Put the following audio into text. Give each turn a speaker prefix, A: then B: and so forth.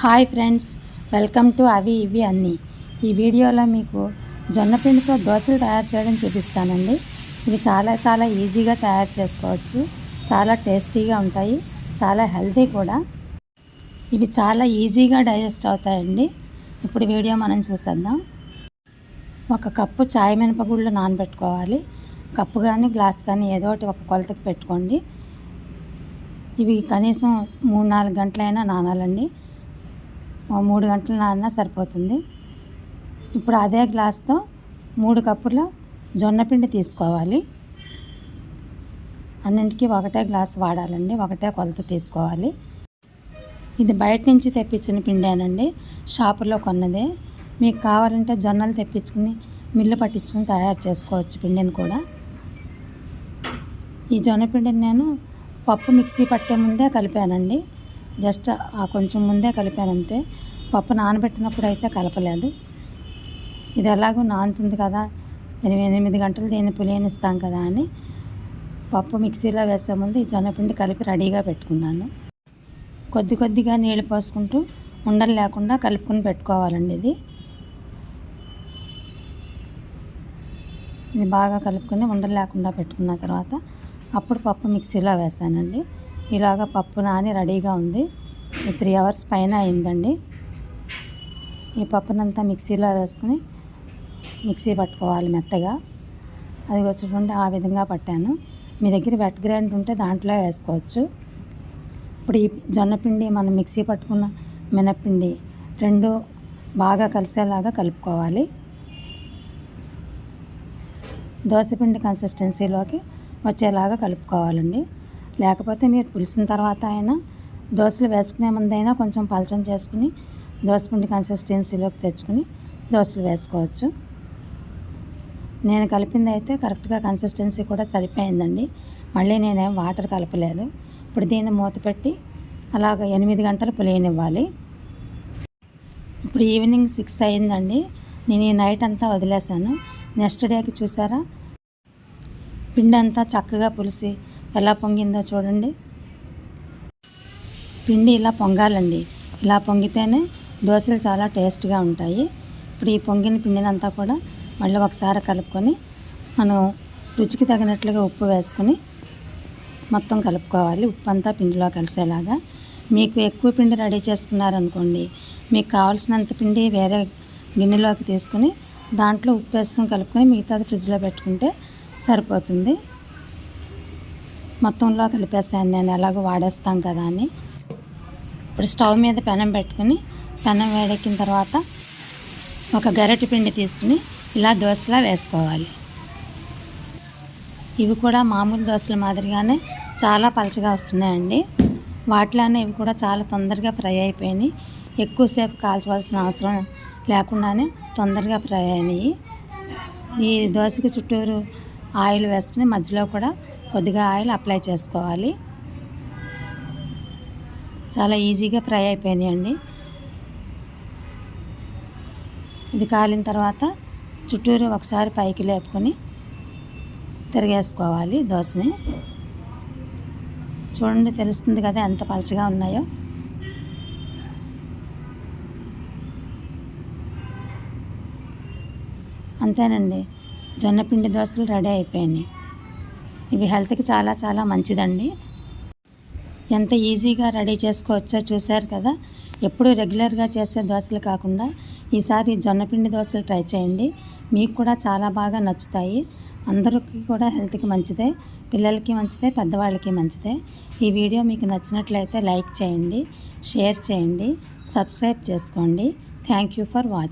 A: Hi friends welcome to అవి ఇవి అన్నీ. ఈ వీడియోలో మీకు జొన్న పిండితో దోశలు తయారు చేయడం చూపిస్తానండి. ఇవి చాలా చాలా ఈజీగా తయారు చేసుకోవచ్చు. చాలా టేస్టీగా ఉంటాయి. చాలా హెల్తీ కూడా. ఇవి చాలా ఈజీగా డైజెస్ట్ అవుతాయండి. ఇప్పుడు వీడియో మనం చూసేద్దాం. ఒక కప్పు చాయ్ మినపగుళ్ళు నానబెట్టుకోవాలి. కప్పు కానీ గ్లాస్ కానీ ఏదో ఒకటి ఒక కొలతకి పెట్టుకోండి. ఇవి కనీసం మూడు నాలుగు గంటలైనా నానాలండి. మూడు గంటలు నాన్న సరిపోతుంది. ఇప్పుడు అదే గ్లాస్తో మూడు కప్పుల జొన్నపిండి తీసుకోవాలి. అన్నింటికి ఒకటే గ్లాస్ వాడాలండి ఒకటే కొలత తీసుకోవాలి. ఇది బయట నుంచి తెప్పించిన పిండేనండి షాపులో కొన్నదే. మీకు కావాలంటే జొన్నలు తెప్పించుకుని మిల్లు పట్టించుకుని తయారు చేసుకోవచ్చు పిండిని కూడా. ఈ జొన్న పిండిని నేను పప్పు మిక్సీ పట్టే ముందే కలిపానండి. జస్ట్ ఆ కొంచెం ముందే కలిపాను అంతే పప్పు నానబెట్టినప్పుడు అయితే కలపలేదు. ఇది ఎలాగో నానుతుంది కదా ఎనిమిది ఎనిమిది గంటలు దీన్ని పులియనిస్తాం కదా అని పప్పు మిక్సీలో వేసే ముందు ఈ జొన్నపిండి కలిపి రెడీగా పెట్టుకున్నాను. కొద్ది కొద్దిగా నీళ్ళు పోసుకుంటూ ఉండలు లేకుండా కలుపుకొని పెట్టుకోవాలండి ఇది. ఇది బాగా కలుపుకొని ఉండలు లేకుండా పెట్టుకున్న తర్వాత అప్పుడు పప్పు మిక్సీలో వేసానండి. ఇలాగా పప్పు నాని రెడీగా ఉంది. త్రీ అవర్స్ పైన అయిందండి. ఈ పప్పునంతా మిక్సీలో వేసుకుని మిక్సీ పట్టుకోవాలి మెత్తగా. అది వచ్చి ఆ విధంగా పట్టాను. మీ దగ్గర వెట్ గ్రైండ్ ఉంటే దాంట్లో వేసుకోవచ్చు. ఇప్పుడు ఈ జొన్నపిండి మనం మిక్సీ పట్టుకున్న మినప్పిండి రెండు బాగా కలిసేలాగా కలుపుకోవాలి. దోశపిండి కన్సిస్టెన్సీలోకి వచ్చేలాగా కలుపుకోవాలండి. లేకపోతే మీరు పులిసిన తర్వాత అయినా దోశలు వేసుకునే ముందైనా కొంచెం పలచం చేసుకుని దోశపిండి కన్సిస్టెన్సీలోకి తెచ్చుకుని దోశలు వేసుకోవచ్చు. నేను కలిపింది అయితే కరెక్ట్గా కన్సిస్టెన్సీ కూడా సరిపోయిందండి. మళ్ళీ నేనేం వాటర్ కలపలేదు. ఇప్పుడు దీన్ని మూత పెట్టి అలాగ ఎనిమిది గంటలు పులియనివ్వాలి. ఇప్పుడు ఈవినింగ్ సిక్స్ అయిందండి. నేను ఈ నైట్ అంతా వదిలేశాను. నెక్స్ట్ డేకి చూసారా? పిండి అంతా చక్కగా పులిసి ఎలా పొంగిందో చూడండి. పిండి ఇలా పొంగాలండి. ఇలా పొంగితేనే దోశలు చాలా టేస్ట్గా ఉంటాయి. ఇప్పుడు ఈ పొంగిన పిండినంతా కూడా మళ్ళీ ఒకసారి కలుపుకొని మనం రుచికి తగినట్లుగా ఉప్పు వేసుకొని మొత్తం కలుపుకోవాలి. ఉప్పు అంతా పిండిలో కలిసేలాగా. మీకు ఎక్కువ పిండి రెడీ చేసుకున్నారనుకోండి మీకు కావాల్సినంత పిండి వేరే గిన్నెలోకి తీసుకుని దాంట్లో ఉప్పు వేసుకొని కలుపుకొని మిగతాది ఫ్రిడ్జ్లో పెట్టుకుంటే సరిపోతుంది. మొత్తంలో కలిపేసాను. నేను ఎలాగో వాడేస్తాం కదా అని. ఇప్పుడు స్టవ్ మీద పెనం పెట్టుకుని పెనం వేడెక్కిన తర్వాత ఒక గరిటె పిండి తీసుకుని ఇలా దోశలా వేసుకోవాలి. ఇవి కూడా మామూలు దోశల మాదిరిగానే చాలా పలచగా వస్తున్నాయండి. వాటిలోనే ఇవి కూడా చాలా తొందరగా ఫ్రై అయిపోయినాయి. ఎక్కువసేపు కాల్చవలసిన అవసరం లేకుండానే తొందరగా ఫ్రై అయినాయి. ఈ దోశకి చుట్టూరు ఆయిల్ వేసుకుని మధ్యలో కూడా కొద్దిగా ఆయిల్ అప్లై చేసుకోవాలి. చాలా ఈజీగా ఫ్రై అయిపోయినాయండి. ఇది కాలిన తర్వాత చుట్టూరు ఒకసారి పైకి లేపుకొని తిరిగేసుకోవాలి దోశని. చూడండి తెలుస్తుంది కదా ఎంత పలచగా ఉన్నాయో. అంతేనండి. జొన్నపిండి దోశలు రెడీ అయిపోయినాయి. ఇవి హెల్త్కి చాలా చాలా మంచిదండి. ఎంత ఈజీగా రెడీ చేసుకోవచ్చో చూశారు కదా. ఎప్పుడు రెగ్యులర్గా చేసే దోశలు కాకుండా ఈసారి జొన్నపిండి దోశలు ట్రై చేయండి. మీకు కూడా చాలా బాగా నచ్చుతాయి. అందరికీ కూడా హెల్త్కి మంచిదే పిల్లలకి మంచిదే పెద్దవాళ్ళకి మంచిదే. ఈ వీడియో మీకు నచ్చినట్లయితే లైక్ చేయండి షేర్ చేయండి సబ్స్క్రైబ్ చేసుకోండి. Thank you for watching.